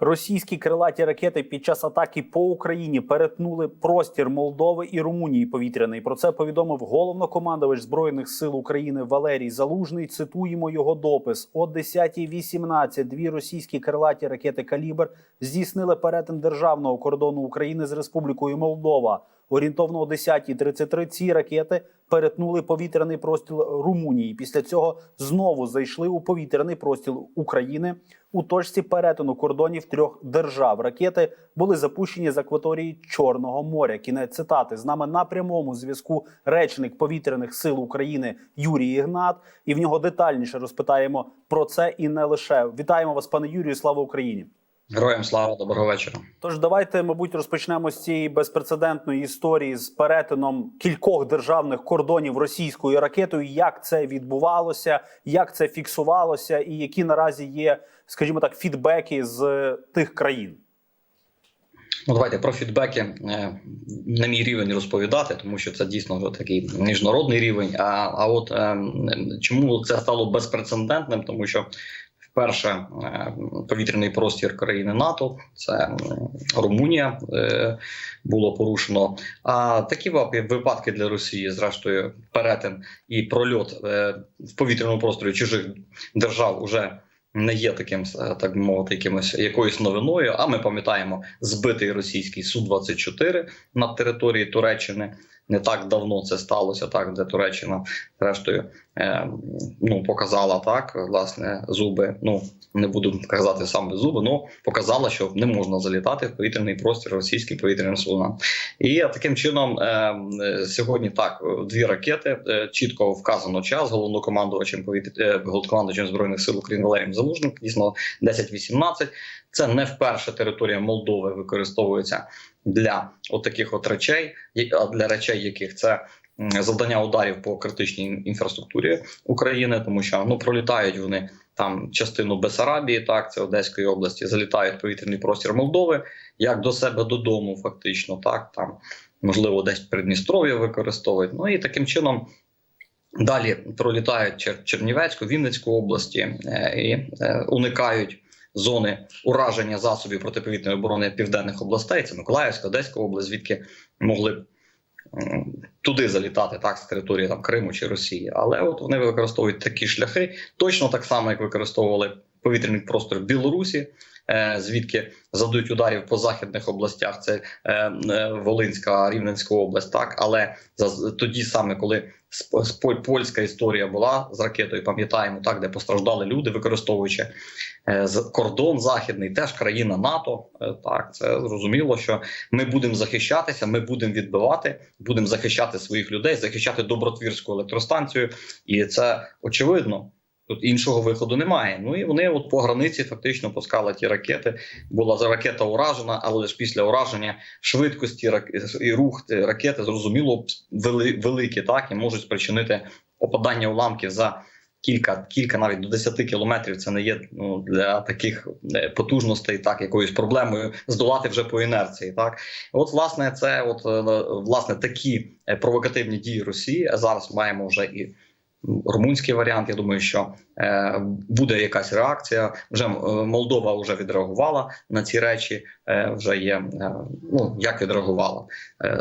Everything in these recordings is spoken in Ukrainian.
Російські крилаті ракети під час атаки по Україні перетнули простір Молдови і Румунії повітряний. Про це повідомив головнокомандувач збройних сил України Валерій Залужний. Цитуємо його допис: о 10.18 дві російські крилаті ракети Калібр здійснили перетин державного кордону України з Республікою Молдова. Орієнтовно о 10.33 ці ракети перетнули повітряний простір Румунії. Після цього знову зайшли у повітряний простір України у точці перетину кордонів трьох держав. Ракети були запущені з акваторії Чорного моря. Кінець цитати з нами на прямому зв'язку речник повітряних сил України Юрій Ігнат. І в нього детальніше розпитаємо про це і не лише. Вітаємо вас, пане Юрію. Слава Україні! Героям слава, доброго вечора. Тож давайте, мабуть, розпочнемо з цієї безпрецедентної історії з перетином кількох державних кордонів російською ракетою. Як це відбувалося, як це фіксувалося, і які наразі є, скажімо так, фідбеки з тих країн. Ну, давайте про фідбеки е, на мій рівень розповідати, тому що це дійсно такий міжнародний рівень. А а от е, чому це стало безпрецедентним? Тому що вперше е, повітряний простір країни НАТО, це е, Румунія, е, було порушено. А такі вип- випадки для Росії, зрештою, перетин і прольот в повітряному просторі чужих держав уже. Не є таким, так би мовити, якимось якоюсь новиною. А ми пам'ятаємо збитий російський су 24 на території Туреччини. Не так давно це сталося, так де Туреччина, зрештою, е, ну показала так власне зуби. Ну не буду казати саме зуби, ну показала, що не можна залітати в повітряний простір російський повітряний судна. І таким чином е, сьогодні так дві ракети е, чітко вказано час головнокомандувачем повітря е, головнокомандувачем збройних сил України Валерієм Залужним. Дійсно 10-18. Це не вперше територія Молдови використовується для от таких от речей, для речей, яких це завдання ударів по критичній інфраструктурі України, тому що ну пролітають вони там частину Бесарабії, так це Одеської області, залітають повітряний простір Молдови, як до себе додому, фактично, так там можливо десь Придністров'я використовують. Ну і таким чином. Далі пролітають Чернівецьку, Вінницьку області е, і е, уникають зони ураження засобів протиповітряної оборони південних областей. Це Миколаївська, Одеська область, звідки могли б туди залітати так з території там Криму чи Росії. Але от вони використовують такі шляхи, точно так само, як використовували повітряний простор в Білорусі. е, Звідки завдають ударів по західних областях, це е, е, Волинська, Рівненська область, так але тоді саме, коли польська історія була з ракетою, пам'ятаємо так, де постраждали люди, використовуючи кордон західний, теж країна НАТО. Е, Так, це зрозуміло, що ми будемо захищатися, ми будемо відбивати, будемо захищати своїх людей, захищати добротвірську електростанцію, і це очевидно. Тут іншого виходу немає. Ну і вони от по границі фактично пускали ті ракети. Була за ракета уражена, але ж після ураження швидкості і рух ракети зрозуміло вели, великі, так і можуть спричинити опадання уламків за кілька, кілька навіть до 10 кілометрів. Це не є ну для таких е, потужностей, так якоюсь проблемою здолати вже по інерції. Так, от власне, це от е, власне такі е, провокативні дії Росії. Зараз маємо вже і румунський варіант. Я думаю, що е, буде якась реакція. Вже е, Молдова вже відреагувала на ці речі. Е, вже є ну як відреагувала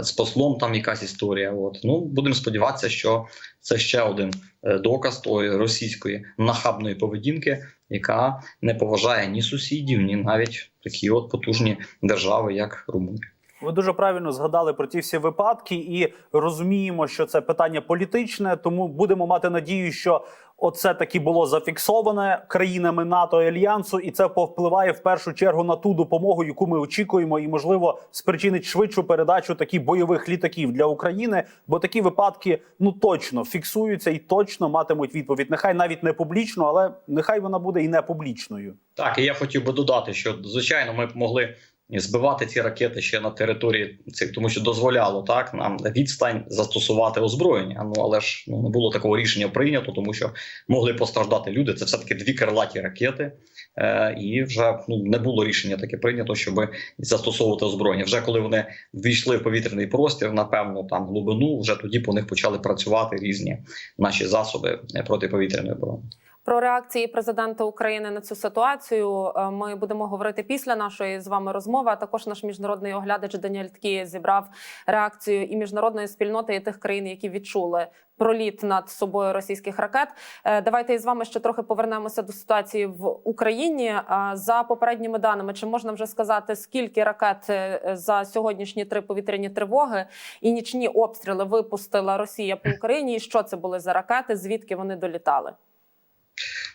з послом. Там якась історія. От ну будемо сподіватися, що це ще один доказ тої російської нахабної поведінки, яка не поважає ні сусідів, ні навіть такі от потужні держави, як Румунія. Ви дуже правильно згадали про ті всі випадки, і розуміємо, що це питання політичне, тому будемо мати надію, що оце таки було зафіксоване країнами НАТО і альянсу, і це повпливає в першу чергу на ту допомогу, яку ми очікуємо, і можливо спричинить швидшу передачу таких бойових літаків для України. Бо такі випадки ну точно фіксуються і точно матимуть відповідь. Нехай навіть не публічно, але нехай вона буде і не публічною. Так, і я хотів би додати, що звичайно ми б могли збивати ці ракети ще на території цих, тому що дозволяло так нам відстань застосувати озброєння. Ну але ж ну не було такого рішення прийнято, тому що могли постраждати люди. Це все таки дві крилаті ракети, е, і вже ну не було рішення таке прийнято, щоб застосовувати озброєння. Вже коли вони ввійшли в повітряний простір, напевно, там глибину, вже тоді по них почали працювати різні наші засоби е, протиповітряної оборони. Про реакції президента України на цю ситуацію е, ми будемо говорити після нашої з вами розмови. А також наш міжнародний оглядач Даніель Ткій зібрав реакцію і міжнародної спільноти, і тих країн, які відчули проліт над собою російських ракет. Е, Давайте із вами ще трохи повернемося до ситуації в Україні. Е, За попередніми даними, чи можна вже сказати, скільки ракет за сьогоднішні три повітряні тривоги і нічні обстріли випустила Росія по Україні? І що це були за ракети? Звідки вони долітали?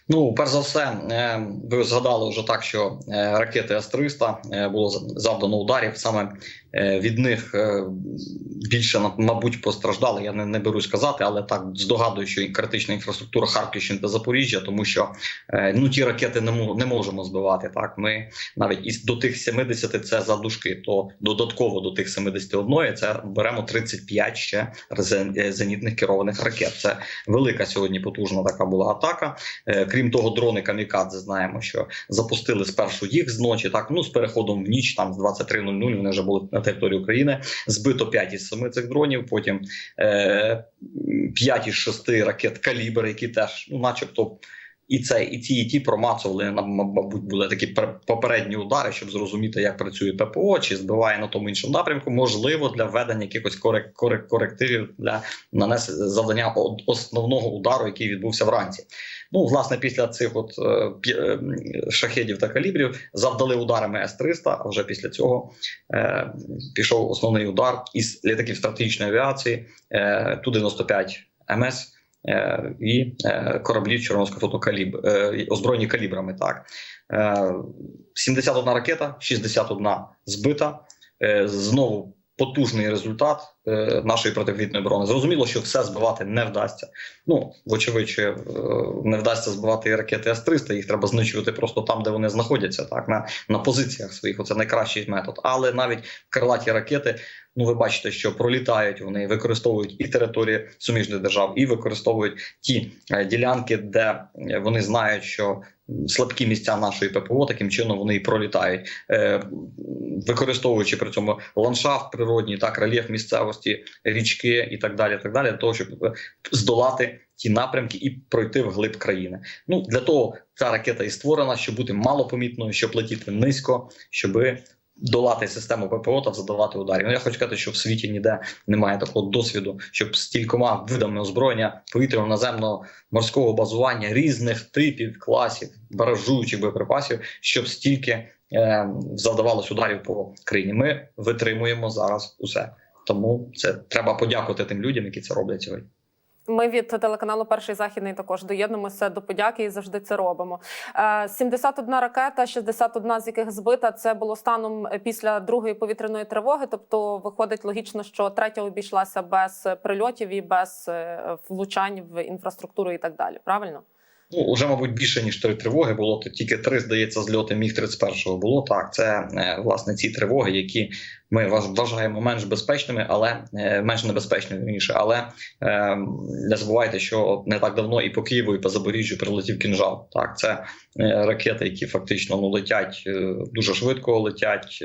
Ну, перш за все, е, ви згадали вже так, що е, ракети С-300 е, було завдано ударів. Саме від них е, більше мабуть постраждали. Я не, не берусь казати, але так здогадую, що і критична інфраструктура Харківщини та Запоріжжя, тому що е, ну ті ракети не не можемо збивати. Так ми навіть із до тих 70 це за дужки, то додатково до тих 71 це беремо 35 ще зен- е, зенітних керованих ракет. Це велика сьогодні потужна така була атака. Е, Крім того, дрони камікадзе знаємо, що запустили спершу їх зночі. Так ну з переходом в ніч, там з 23.00 вони вже були на території України. Збито 5 із 7 цих дронів. Потім е, 5 із 6 ракет калібр, які теж, ну, начебто. І це, і ті, і ті промацували нам, мабуть, були такі пер- попередні удари, щоб зрозуміти, як працює ППО, чи збиває на тому іншому напрямку. Можливо, для введення якихось корек, корек, корективів для нанесення завдання основного удару, який відбувся вранці. Ну, власне, після цих от е, е, шахедів та калібрів завдали ударами С-300, а вже після цього е, пішов основний удар із літаків стратегічної авіації е, Ту-95 МС е, і е, кораблів Чорноморського флоту каліб, е, озброєні калібрами. Так. Е, 71 ракета, 61 збита. Е, знову потужний результат е, нашої протиповітряної оборони. Зрозуміло, що все збивати не вдасться. Ну, вочевидь, е, не вдасться збивати ракети С-300, їх треба знищувати просто там, де вони знаходяться, так, на, на позиціях своїх. Оце найкращий метод. Але навіть крилаті ракети, ну ви бачите, що пролітають, вони використовують і території суміжних держав, і використовують ті е, ділянки, де вони знають, що слабкі місця нашої ППО таким чином вони і пролітають, е, використовуючи при цьому ландшафт природній, так рельєф місцевості, річки і так далі, так далі, для того, щоб е, здолати ті напрямки і пройти вглиб країни. Ну для того ця ракета і створена, щоб бути малопомітною, щоб летіти низько, щоби долати систему ППО та задавати ударів. Ну я хочу сказати, що в світі ніде немає такого досвіду, щоб з кількома видами озброєння повітряного наземного морського базування різних типів, класів, баражуючих боєприпасів, щоб стільки е, завдавалось ударів по країні. Ми витримуємо зараз усе. Тому це треба подякувати тим людям, які це роблять сьогодні. Ми від телеканалу Перший західний також доєднуємося до подяки і завжди це робимо. Е, 71 ракета, 61 з яких збита. Це було станом після другої повітряної тривоги. Тобто, виходить логічно, що третя обійшлася без прильотів і без е, влучань в інфраструктуру і так далі. Правильно? Ну, вже, мабуть, більше ніж три тривоги було. То тільки три, здається, зльоти міг 31-го було. Так, це е, власне ці тривоги, які ми важ- вважаємо менш безпечними, але е, менш небезпечними. Але е, не забувайте, що не так давно і по Києву, і по Запоріжжю прилетів кінжал. Так, це ракети, які фактично ну летять дуже швидко, летять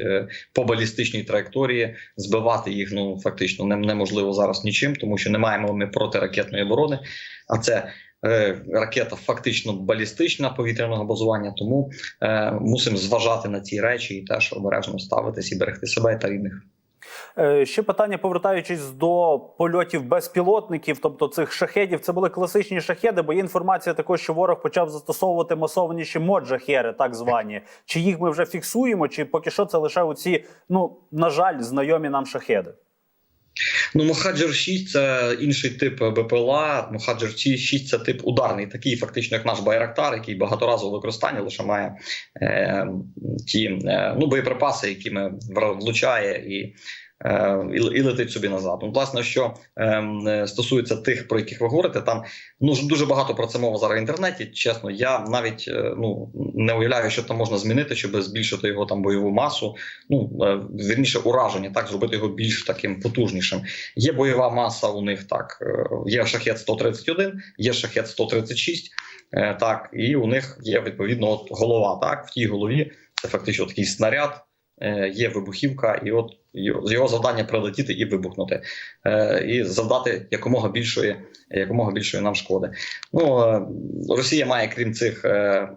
по балістичній траєкторії. Збивати їх ну фактично не- неможливо зараз нічим, тому що не маємо ми протиракетної оборони. А це ракета фактично балістична повітряного базування, тому е, мусимо зважати на ці речі і теж обережно ставитись і берегти себе та рідних. Е, Ще питання, повертаючись до польотів безпілотників, тобто цих шахедів, це були класичні шахеди, бо є інформація також, що ворог почав застосовувати масованіші моджахери, так звані. Чи їх ми вже фіксуємо, чи поки що це лише оці, ну на жаль, знайомі нам шахеди. Ну, Мохаджер 6 це інший тип БПЛА. Мохаджер 6 це тип ударний, такий фактично, як наш Байрактар, який багаторазове використання лише має е, ті е, ну, боєприпаси, якими ми влучає і. Е, І, і летить собі назад. Ну, власне, що ем, е, стосується тих, про яких ви говорите, там ну дуже багато про це мова зараз в інтернеті. Чесно, я навіть е, ну не уявляю, що там можна змінити, щоб збільшити його там бойову масу. Ну вірніше ураження, так зробити його більш таким потужнішим. Є бойова маса у них так. Є шахет 131, є шахет 136, е, так, і у них є відповідно от голова. Так, в тій голові це фактично такий снаряд, є вибухівка, і от Його завдання прилетіти і вибухнути, е, і завдати якомога більшої, якомога більшої нам шкоди. Ну е, Росія має, крім цих е,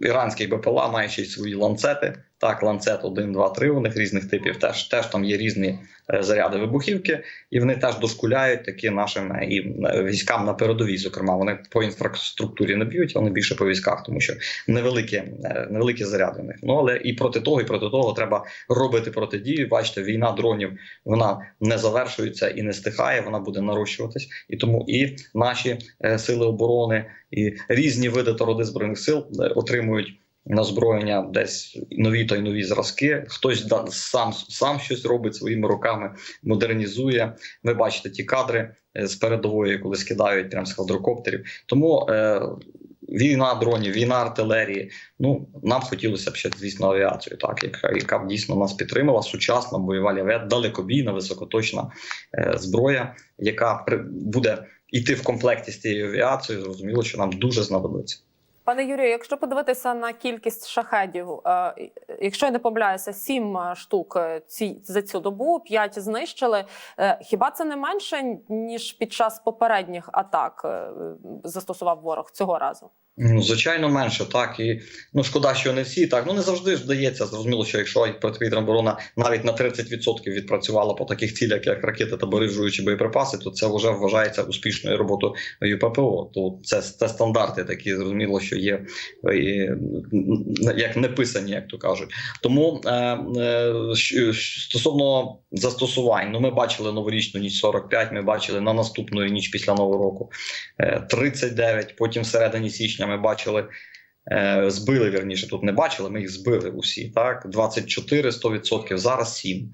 іранських БПЛА, має ще й свої ланцети. Так, ланцет 1, 2, 3 у них різних типів. Теж теж там є різні заряди вибухівки, і вони теж дошкуляють такі нашим і військам на передовій. Зокрема, вони по інфраструктурі не б'ють, вони більше по військах, тому що невеликі, невеликі заряди у них. Ну але і проти того, і проти того треба робити протидію. Бачите, війна дронів вона не завершується і не стихає, вона буде нарощуватись. І тому і наші е, сили оборони, і різні види та збройних сил е, отримують на озброєння десь нові та й нові зразки. Хтось да, сам сам щось робить своїми руками, модернізує. Ви бачите ті кадри е, з передової, коли скидають прямо з квадрокоптерів. Тому е, війна дронів, війна артилерії. Ну нам хотілося б ще, звісно, авіацію, так яка, яка б дійсно нас підтримала. Сучасна бойова авіація, далекобійна, високоточна е, зброя, яка при, буде йти в комплекті з цією авіацією. Зрозуміло, що нам дуже знадобиться. Пане Юрію, якщо подивитися на кількість шахедів, е, якщо я не помиляюся, сім е, штук е, ці за цю добу, п'ять знищили. Хіба це не менше ніж під час попередніх атак застосував ворог цього разу? Ну, звичайно, менше, так і ну шкода, що не всі так. Ну не завжди ж вдається. Зрозуміло, що якщо протиповітряна оборона навіть на 30% відпрацювала по таких цілях, як ракети та барижуючі боєприпаси, то це вже вважається успішною роботою ППО. То це, це стандарти, такі зрозуміло, що є і, як не писані, як то кажуть. Тому е, е, стосовно застосувань, ну ми бачили новорічну ніч 45, Ми бачили на наступну ніч після нового року е, 39, Потім всередині січня ми бачили. Збили вірніше, тут не бачили. Ми їх збили усі. Так, 24 100%, зараз 7.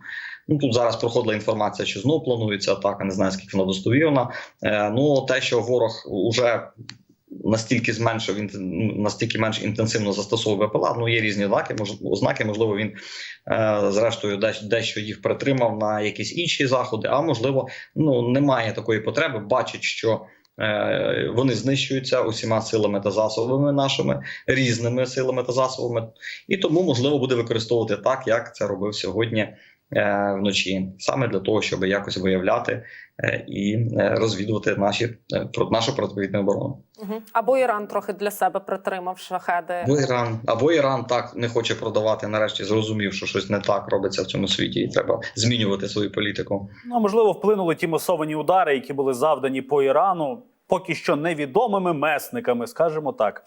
Ну тут зараз проходила інформація, що знову планується атака. Не знаю скільки вона достовірна. Ну те, що ворог уже настільки зменшив настільки менш інтенсивно застосовує БПЛА, Ну є різні ознаки, мож, ознаки. Можливо, він е, зрештою дещо їх притримав на якісь інші заходи. А можливо, ну немає такої потреби. Бачить, що. Вони знищуються усіма силами та засобами нашими різними силами та засобами, і тому можливо буде використовувати так, як це робив сьогодні вночі, саме для того, щоб якось виявляти і розвідувати наші нашу протиповітряну оборону. Або Іран трохи для себе притримав шахеди. Або Іран, або Іран так не хоче продавати. Нарешті зрозумів, що щось не так робиться в цьому світі, і треба змінювати свою політику. Ну можливо, вплинули ті масовані удари, які були завдані по Ірану, поки що невідомими месниками, скажімо так.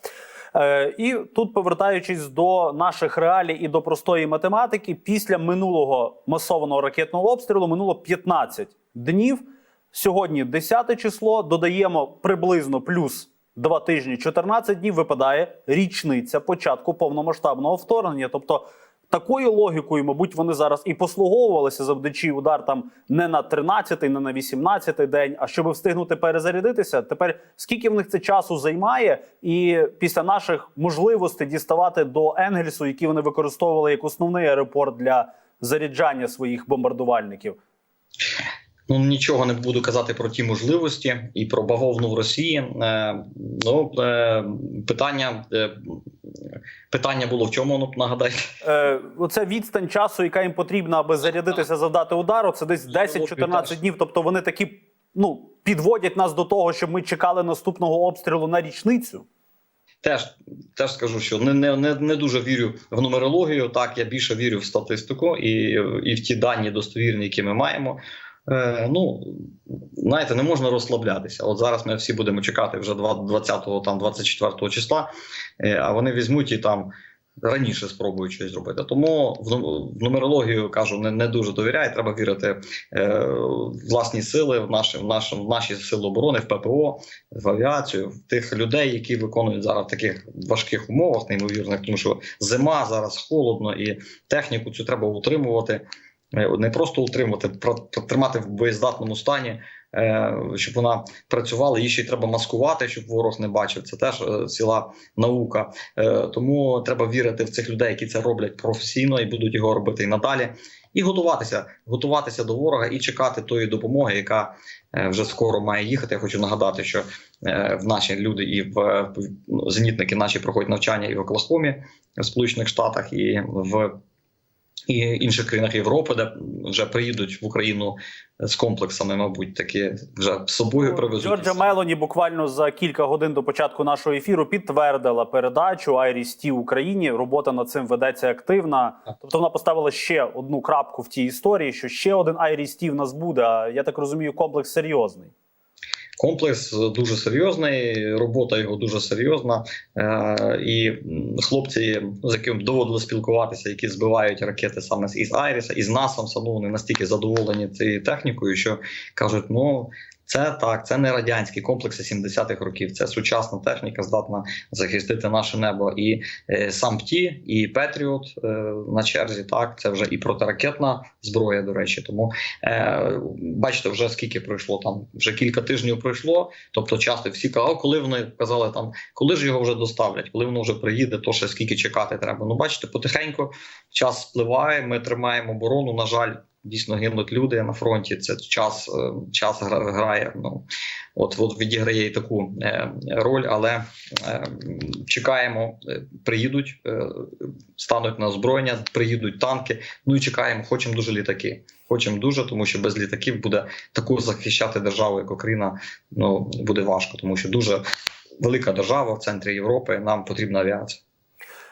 Е, І тут, повертаючись до наших реалій і до простої математики, після минулого масованого ракетного обстрілу минуло 15 днів. Сьогодні 10 число. Додаємо приблизно плюс 2 тижні, 14 днів. Випадає річниця початку повномасштабного вторгнення. Тобто такою логікою, мабуть, вони зараз і послуговувалися завдачі удар там не на 13-й, не на 18-й день, а щоб встигнути перезарядитися. Тепер скільки в них це часу займає, і після наших можливостей діставати до Енгельсу, які вони використовували як основний аеропорт для заряджання своїх бомбардувальників. Ну нічого не буду казати про ті можливості і про бавовну в Росії. Е, ну е, питання е, питання було в чому? Ну нагадайте. Е, Оце відстань часу, яка їм потрібна, аби зарядитися, завдати удару. Це десь 10-14 днів. Тобто вони такі ну підводять нас до того, щоб ми чекали наступного обстрілу на річницю. Теж теж скажу, що не не, не, не дуже вірю в нумерологію. Так я більше вірю в статистику і, і в ті дані достовірні, які ми маємо. Е, ну знаєте, не можна розслаблятися. От зараз ми всі будемо чекати вже 20-го, там 24 числа, е, а вони візьмуть і там раніше спробують щось зробити. Тому в нумерологію кажу, не не дуже довіряю. Треба вірити е, власні сили, в наші в наші, в наші сили оборони, в ППО, в авіацію, в тих людей, які виконують зараз в таких важких умовах, неймовірних, тому що зима зараз холодно, і техніку цю треба утримувати. Не просто утримувати, тримати в боєздатному стані, щоб вона працювала. Її ще й треба маскувати, щоб ворог не бачив. Це теж ціла наука. Тому треба вірити в цих людей, які це роблять професійно і будуть його робити і надалі. І готуватися, готуватися до ворога і чекати тої допомоги, яка вже скоро має їхати. Я хочу нагадати, що в наші люди і в зенітники наші проходять навчання і в Оклахомі в Сполучених Штатах, і в і інших країнах Європи, де вже приїдуть в Україну з комплексами, мабуть, таки вже з собою привезуть. Джорджа Мелоні буквально за кілька годин до початку нашого ефіру підтвердила передачу IRIS-T Україні. Робота над цим ведеться активна. Тобто вона поставила ще одну крапку в тій історії, що ще один IRIS-T в нас буде. А я так розумію, комплекс серйозний. Комплекс дуже серйозний, робота його дуже серйозна. Е, і хлопці, з яким доводилось спілкуватися, які збивають ракети саме із Айріса, із НАСАм, ну, вони настільки задоволені цією технікою, що кажуть: ну. Це так, це не радянські комплекси 70-х років. Це сучасна техніка, здатна захистити наше небо. І е, сам ПТІ, і Петріот е, на черзі. Так, це вже і протиракетна зброя. До речі, тому е, бачите, вже скільки пройшло там, вже кілька тижнів пройшло. Тобто, часто всі казали, коли вони казали там, коли ж його вже доставлять, коли воно вже приїде, то ще скільки чекати треба. Ну, бачите, потихеньку час спливає. Ми тримаємо оборону. На жаль, дійсно гинуть люди на фронті. Це час, е, час гра- грає. Ну от, от відіграє і таку е, роль, але е, чекаємо, приїдуть, стануть на озброєння, приїдуть танки. Ну і чекаємо, хочемо дуже літаки. Хочемо дуже, тому що без літаків буде таку захищати державу, як Україна. Ну буде важко, тому що дуже велика держава в центрі Європи. Нам потрібна авіація.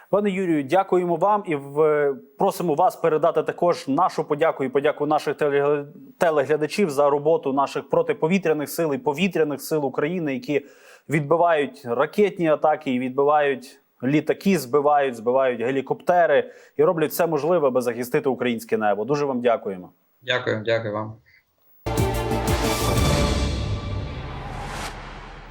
Пане Юрію, дякуємо вам і в... просимо вас передати також нашу подяку і подяку наших телегля- телеглядачів за роботу наших протиповітряних сил і повітряних сил України, які відбивають ракетні атаки і відбивають літаки, збивають, збивають гелікоптери і роблять все можливе, аби захистити українське небо. Дуже вам дякуємо. Дякую, дякую вам.